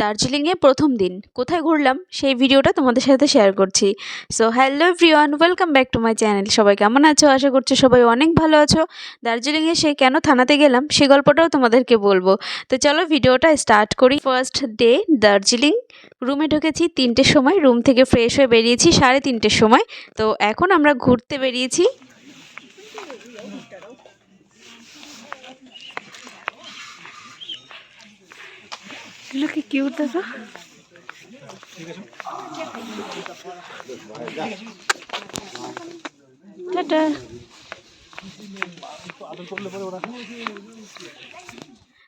দার্জিলিংয়ে প্রথম দিন। কোথায় ঘুরলাম? সেই ভিডিওটা তোমাদের সাথে শেয়ার করছি। So hello everyone welcome back to my channel সবাই কেমন আছো? আশা করছি সবাই অনেক ভালো আছো। দার্জিলিংয়ে সে কেন থানাতে গেলাম, সে গল্পটাও তোমাদেরকে বলব। তো চলো ভিডিওটা স্টার্ট করি। First day Darjeeling. রুমে ঢুকেছি, তিনটের সময়। রুম থেকে ফ্রেশ হয়ে বেরিয়েছি, সাড়ে তিনটের সময়। তো এখন আমরা ঘুরতে বেরিয়েছি। কি কিউট দেখো টাটা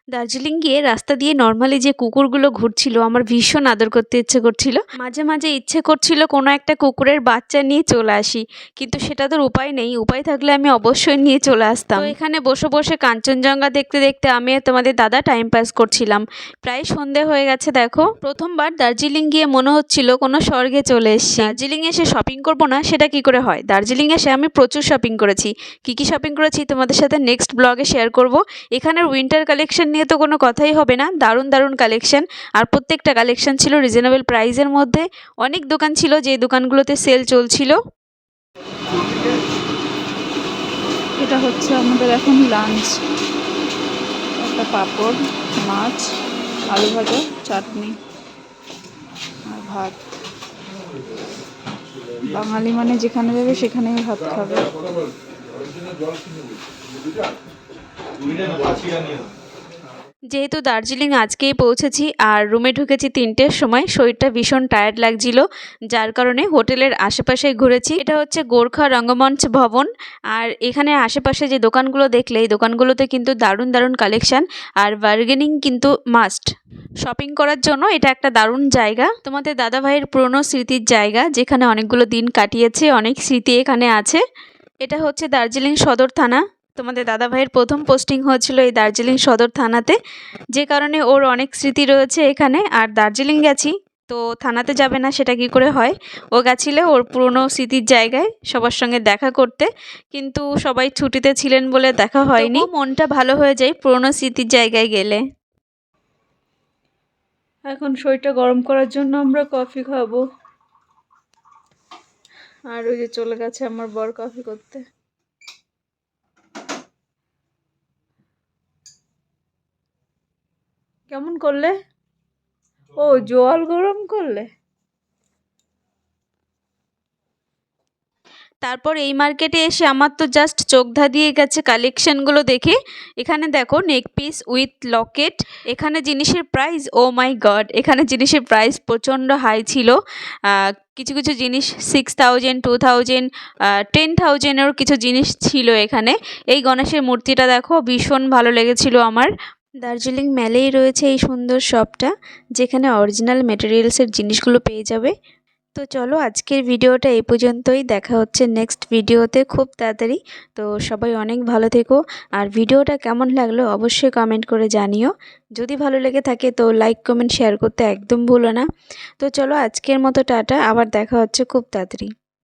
দার্জিলিং গিয়ে রাস্তা দিয়ে নর্মালি যে কুকুরগুলো ঘুরছিল, আমার ভীষণ আদর করতে ইচ্ছে করছিল। মাঝে মাঝে ইচ্ছে করছিল কোনো একটা কুকুরের বাচ্চা নিয়ে চলে আসি, কিন্তু সেটা তোর উপায় নেই। উপায় থাকলে আমি অবশ্যই নিয়ে চলে আসতাম। এখানে বসে বসে কাঞ্চনজঙ্ঘা দেখতে দেখতে আমি তোমাদের দাদা টাইম পাস করছিলাম। প্রায় সন্ধে হয়ে গেছে, দেখো। প্রথমবার দার্জিলিং গিয়ে মনে হচ্ছিল কোনো স্বর্গে চলে এসেছি। দার্জিলিং এসে শপিং করব না, সেটা কি করে হয়? দার্জিলিং এসে আমি প্রচুর শপিং করেছি। কি কি শপিং করেছি তোমাদের সাথে নেক্সট ব্লগে শেয়ার করব। এখানের উইন্টার কালেকশন নিয়ে তো কোনো কথাই হবে না। দারুণ দারুণ কালেকশন আর প্রত্যেকটা কালেকশন ছিল রিজনেবল প্রাইসের মধ্যে। অনেক দোকান ছিল যে দোকানগুলোতে সেল চলছিল। এটা হচ্ছে আমাদের এখন লাঞ্চ একটা পাঁপড় মাছ আলু ভাজা চাটনি আর ভাত। বাঙালি মানে যেখানে যাবে সেখানেই ভাত খাবে। যেহেতু দার্জিলিং আজকেই পৌঁছেছি আর রুমে ঢুকেছি তিনটের সময়, শরীরটা ভীষণ টায়ার্ড লাগছিল, যার কারণে হোটেলের আশেপাশে ঘুরেছি। এটা হচ্ছে গোর্খা রঙ্গমঞ্চ ভবন আর এখানে আশেপাশে যে দোকানগুলো দেখলে, এই দোকানগুলোতে কিন্তু দারুণ দারুণ কালেকশান আর বার্গেনিং কিন্তু মাস্ট শপিং করার জন্য এটা একটা দারুণ জায়গা। তোমাদের দাদা ভাইয়ের পুরনো স্মৃতির জায়গা, যেখানে অনেকগুলো দিন কাটিয়েছে, অনেক স্মৃতি এখানে আছে। এটা হচ্ছে দার্জিলিং সদর থানা। তোমাদের দাদা ভাইয়ের প্রথম পোস্টিং হয়েছিল এই দার্জিলিং সদর থানাতে। যে কারণে ওর অনেক স্মৃতি রয়েছে এখানে। আর দার্জিলিং গেছি তো থানাতে যাবে না সেটা কি করে হয়? ও গেছিলে ওর পুরনো স্মৃতির জায়গায় সবার সঙ্গে দেখা করতে। কিন্তু সবাই ছুটিতে ছিলেন বলে দেখা হয়নি। মনটা ভালো হয়ে যায় পুরনো স্মৃতির জায়গায় গেলে। এখন শরীরটা গরম করার জন্য আমরা কফি খাব। আর ওই যে চলে গেছে আমার বর কফি করতে। কেমন করলে? ও জল গরম করলে? তারপর এই মার্কেটে এসে আমার তো জাস্ট চোখ ধাঁধিয়ে গেছে কালেকশনগুলো দেখে। এখানে দেখো নেক পিস উইথ লকেট এখানে জিনিসের প্রাইস ও মাই গড এখানে জিনিসের প্রাইস প্রচণ্ড হাই ছিল। কিছু কিছু জিনিস six thousand two thousand ten থাউজেন্ডেরও কিছু জিনিস ছিল এখানে। এই গণেশের মূর্তিটা দেখো ভীষণ ভালো লেগেছিল আমার। দার্জিলিং মেলেই রয়েছে এই সুন্দর শপটা, যেখানে অরিজিনাল মেটেরিয়ালসের জিনিসগুলো পেয়ে যাবে। তো চলো আজকের ভিডিওটা এই পর্যন্তই। দেখা হচ্ছে নেক্সট ভিডিওতে খুব তাড়াতাড়ি। তো সবাই অনেক ভালো থেকো। আর ভিডিওটা কেমন লাগল অবশ্যই কমেন্ট করে জানিও। যদি ভালো লেগে থাকে তো লাইক কমেন্ট শেয়ার করতে একদম ভুলো না। তো চলো আজকের মতো টাটা। আবার দেখা হচ্ছে খুব তাড়াতাড়ি।